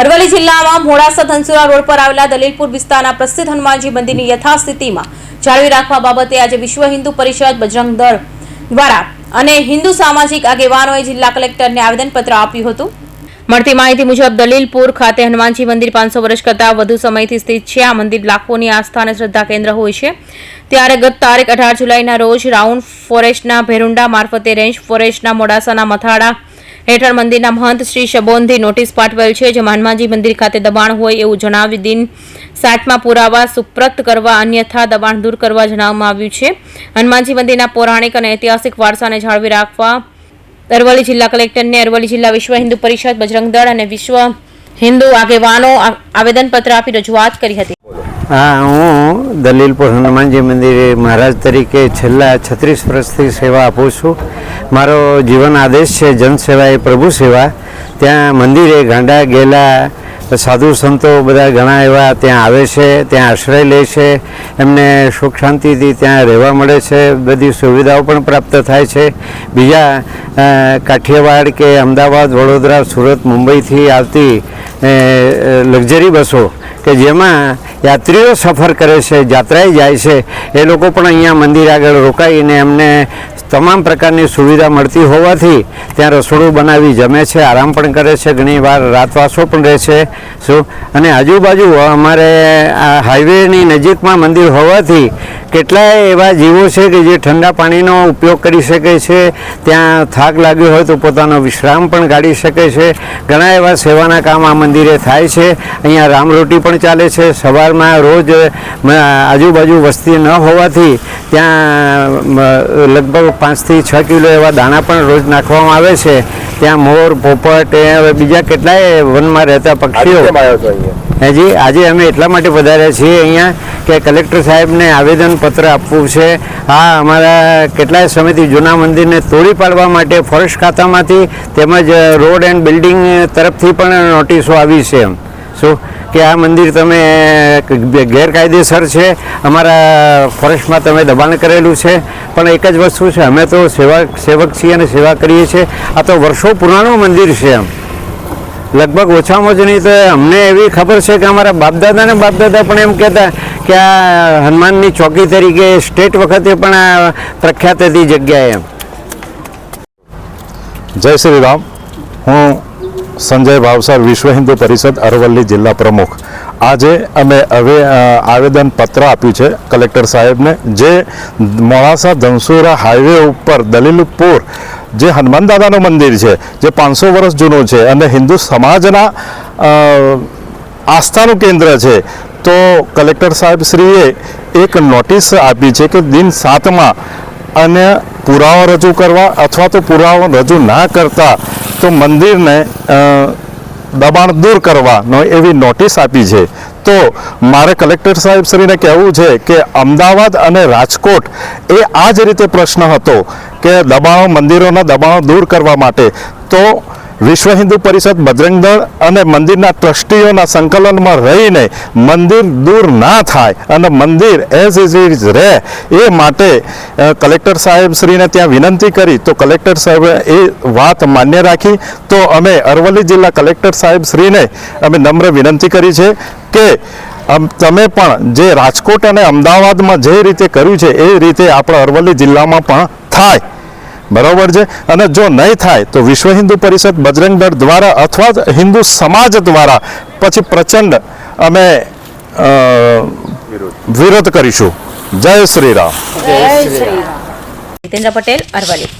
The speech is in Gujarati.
અરવલ્લી જિલ્લામાં મોડાસા ધનસુરા રોડ પર આવેલા દલીલપુર વિસ્તારના પ્રસિદ્ધ હનુમાનજી મંદિરની યથાસ્થિતિમાં જાળવી રાખવા બાબતે આજે વિશ્વ હિન્દુ પરિષદ બજરંગ દળ દ્વારા અને હિન્દુ સામાજિક આગેવાનોએ જિલ્લા કલેક્ટરને આવેદનપત્ર આપ્યું હતું. મળતી માહિતી મુજબ દલીલપુર ખાતે હનુમાનજી મંદિર પાંચસો વર્ષ કરતાં વધુ સમયથી સ્થિત છે. આ મંદિર લાખોની આસ્થા અને શ્રદ્ધા કેન્દ્ર હોય છે. ત્યારે ગત તારીખ અઢાર જુલાઈના રોજ રાઉન્ડ ફોરેસ્ટના ભેરુંડા મારફતે રેન્જ ફોરેસ્ટના મોડાસાના મથાળા હેઠળ મંદિરના મહંત શ્રી શબોનથી નોટિસ પાઠવેલ છે જેમાં હનુમાનજી મંદિર ખાતે દબાણ હોય એવું જણાવી દિન સાતમાં પુરાવા સુપ્રત કરવા અન્યથા દબાણ દૂર કરવા જણાવવામાં આવ્યું છે. હનુમાનજી મંદિરના પૌરાણિક અને ઐતિહાસિક વારસાને જાળવી રાખવા અરવલ્લી જિલ્લા કલેક્ટરને અરવલ્લી જિલ્લા વિશ્વ હિન્દુ પરિષદ બજરંગ દળ અને વિશ્વ હિન્દુ આગેવાનો આવેદનપત્ર આપી રજૂઆત કરી હતી. હા, હું દલીલપુર હનુમાનજી મંદિરે મહારાજ તરીકે છેલ્લા છત્રીસ વર્ષથી સેવા આપું છું. મારો જીવન આદેશ છે, જનસેવા એ પ્રભુ સેવા. ત્યાં મંદિરે ગાંડા ગેલા સાધુ સંતો બધા ઘણા એવા ત્યાં આવે છે, ત્યાં આશ્રય લે છે. એમને સુખ શાંતિથી ત્યાં રહેવા મળે છે. બધી સુવિધાઓ પણ પ્રાપ્ત થાય છે. બીજા કાઠિયાવાડ કે અમદાવાદ, વડોદરા, સુરત, મુંબઈથી આવતી લક્ઝરી બસો કે જેમાં યાત્રીઓ સફર કરે છે, જાત્રાએ જાય છે. એ લોકો પણ અહીંયા મંદિર આગળ રોકાઈને એમને તમામ પ્રકારની સુવિધા મળતી હોવાથી ત્યાં રસોડું બનાવી જમે છે, આરામ પણ કરે છે, ઘણી વાર રાતવાસો પણ રહે છે. શું? અને આજુબાજુ અમારે આ હાઈવેની નજીકમાં મંદિર હોવાથી કેટલાય એવા જીવો છે કે જે ઠંડા પાણીનો ઉપયોગ કરી શકે છે, ત્યાં થાક લાગ્યો હોય તો પોતાનો વિશ્રામ પણ કાઢી શકે છે. ઘણા એવા સેવાના કામ આ મંદિરે થાય છે. અહીંયા રામરોટી પણ ચાલે છે. સવારમાં રોજ આજુબાજુ વસ્તી ન હોવાથી ત્યાં લગભગ પાંચથી છ કિલો એવા દાણા પણ રોજ નાખવામાં આવે છે. ત્યાં મોર, પોપટ બીજા કેટલાય વનમાં રહેતા પક્ષીઓ હજી, આજે અમે એટલા માટે વધાર્યા છીએ અહીંયા કે કલેક્ટર સાહેબને આવેદનપત્ર આપવું છે. આ અમારા કેટલાય સમયથી જૂના મંદિરને તોડી પાડવા માટે ફોરેસ્ટ ખાતામાંથી તેમજ રોડ એન્ડ બિલ્ડિંગ તરફથી પણ નોટિસો આવી છે એમ. શું? કે આ મંદિર તમે ગેરકાયદેસર છે. અમારા ફોરેસ્ટમાં તમે દબાણ કરેલું છે. પણ એક જ વસ્તુ છે, અમે તો સેવા સેવક છીએ અને સેવા કરીએ છીએ. આ તો વર્ષો પુરાણું મંદિર છે એમ. લગભગ ઓછામાં ઓછી નહીં તો અમને એવી ખબર છે કે અમારા બાપદાદા ને બાપદાદા પણ એમ કહેતા કે આ હનુમાનની ચોકી તરીકે સ્ટેટ વખતે પણ આ પ્રખ્યાત હતી જગ્યાએ જય શ્રી રામ. હું સંજય ભાવસાર વિશ્વ હિન્દુ પરિષદ અરવલ્લી જિલ્લા પ્રમુખ. આજે અમે હવે આવેદન પત્ર આપ્યું છે કલેક્ટર સાહેબને, જે મોડાસા ધનસુરા હાઈવે ઉપર દલીલપુર, જે હનુમાન દાદાનું મંદિર છે, જે પાંચસો વર્ષ જૂનું છે અને હિન્દુ સમાજના આસ્થાનું કેન્દ્ર છે, તો કલેક્ટર સાહેબ શ્રીએ એક નોટિસ આપી છે કે દિન સાતમાં અને પુરાવો રજૂ કરવા અથવા તો પુરાવો રજૂ ના કરતા, તો મંદિરને દબાણ દૂર કરવાનો એવી નોટિસ આપી છે. તો મારે કલેક્ટર સાહેબ શ્રીને કહેવું છે કે અમદાવાદ અને રાજકોટ એ આ જ રીતે પ્રશ્ન હતો કે દબાણો, મંદિરોના દબાણો દૂર કરવા માટે. તો વિશ્વ હિન્દુ પરિષદ બજરંગ અને મંદિરના ટ્રસ્ટીઓના સંકલનમાં રહીને મંદિર દૂર ના થાય અને મંદિર એઝ ઇઝ ઇઝ રહે, એ માટે કલેક્ટર સાહેબ શ્રીને ત્યાં વિનંતી કરી. તો કલેક્ટર સાહેબે એ વાત માન્ય રાખી. તો અમે અરવલ્લી જિલ્લા કલેક્ટર સાહેબ શ્રીને અમે નમ્ર વિનંતી કરી છે કે તમે પણ જે રાજકોટ અને અમદાવાદમાં જે રીતે કર્યું છે, એ રીતે આપણા અરવલ્લી જિલ્લામાં પણ થાય. બરાબર છે? અને જો નહીં થાય, તો વિશ્વ હિન્દુ પરિષદ બજરંગ દળ દ્વારા અથવા હિન્દુ સમાજ દ્વારા પછી પ્રચંડ અમે વિરોધ કરીશું. જય શ્રી રામ. જીતેન્દ્ર પટેલ અરવલ્લી.